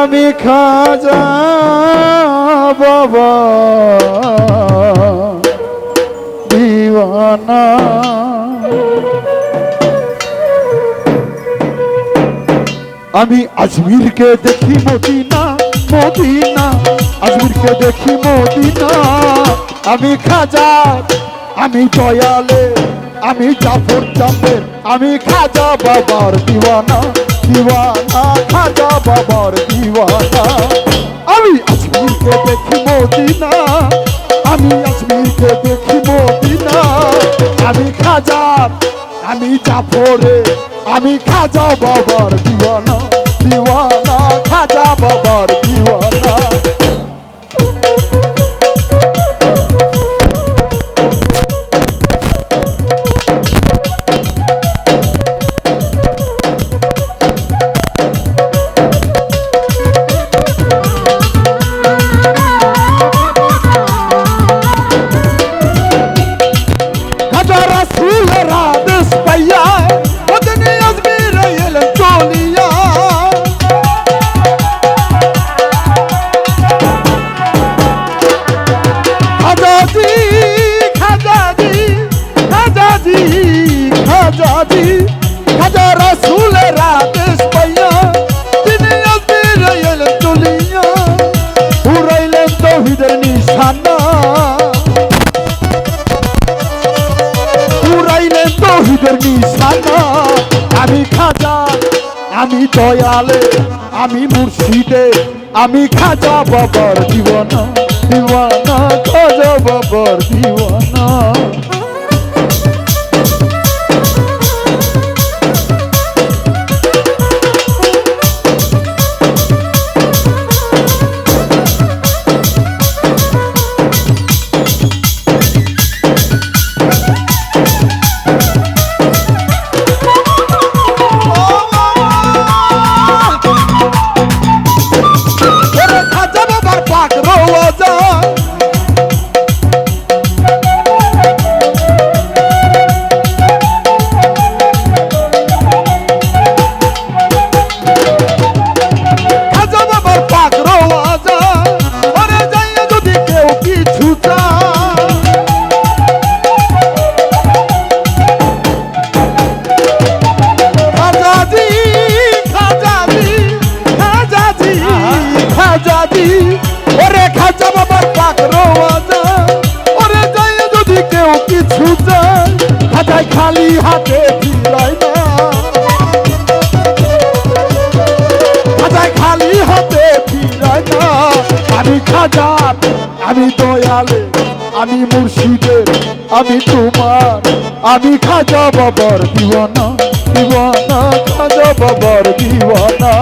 আমি খাজা বাবা আমি আজমিরকে দেখি মদিনা মদিনা। আজমিরকে দেখি মদিনা। আমি খাজা আমি দয়ালে আমি জাফর চাপের আমি খাজা বাবার দিওয়ানা দিওয়ানা, খাজা বাবার দিওয়ানা। আমি আজমিরকে দেখি মদিনা, আমি আজমিরকে দেখি মদিনা। আমি খাজা আমি জাফরে আমি খাজা বাবার দিওয়ানা দিওয়ানা, খাজা বাবার নিশানা আমি খাজা, আমি দয়ালে, আমি মুর্শিদে, আমি খাজা বাবার জীবন জীবন খাজা বাবার দিওয়ানা। বাবার আমি দয়ালে আমি মুর্শিদের আমি তোমার আমি খাজা বাবার দিওয়ানা দিওয়ানা খাজা বাবার দিওয়ানা।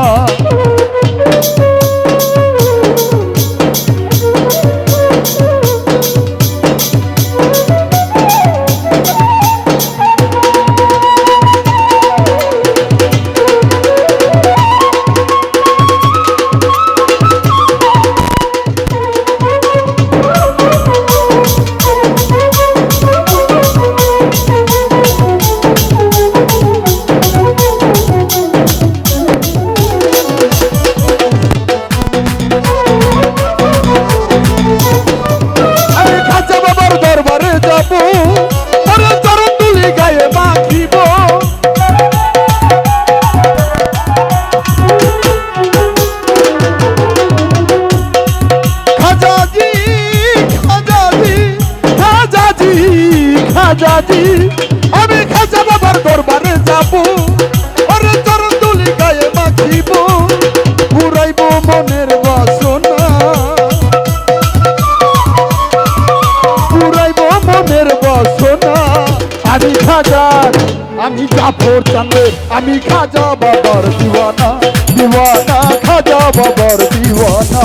খাজাজি আমি খাজা বাবার দরবারে যাব। ওরে চরণ তুলি গায়ে মাখিব পুরাইব মনের বাসনা। পুরাইব মনের বাসনা। আমি খাজার আমি জাফর চাঁদের আমি খাজা বাবার দিওয়ানা দিওয়ানা, খাজা বাবার দিওয়ানা।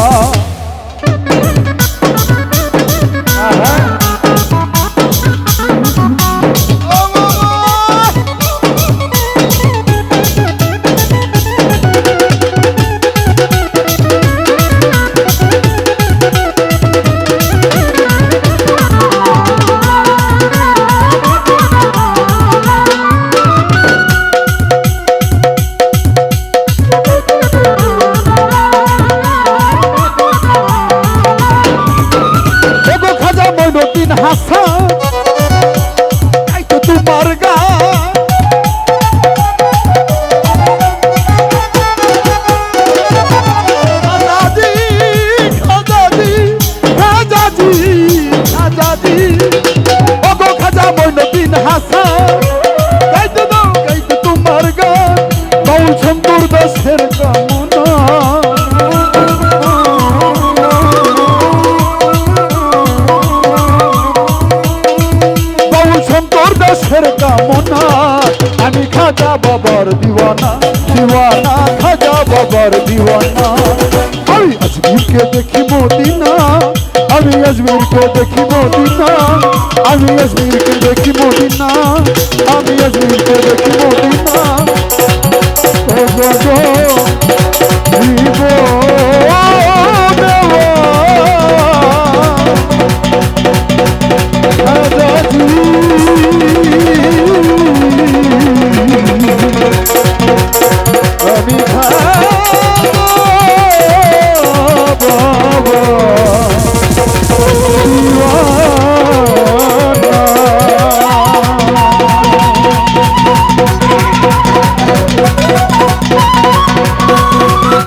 Oh. খাজা বাবার দিওয়ানা দিওয়ানা, খাজা বাবার দিওয়ানা। আমি আজমিরকে দেখি মদিনা আমি আজমিরকে দেখি মদিনা আমি আজমিরকে দেখি মদিনা আমি আজমিরকে দেখি মদিনা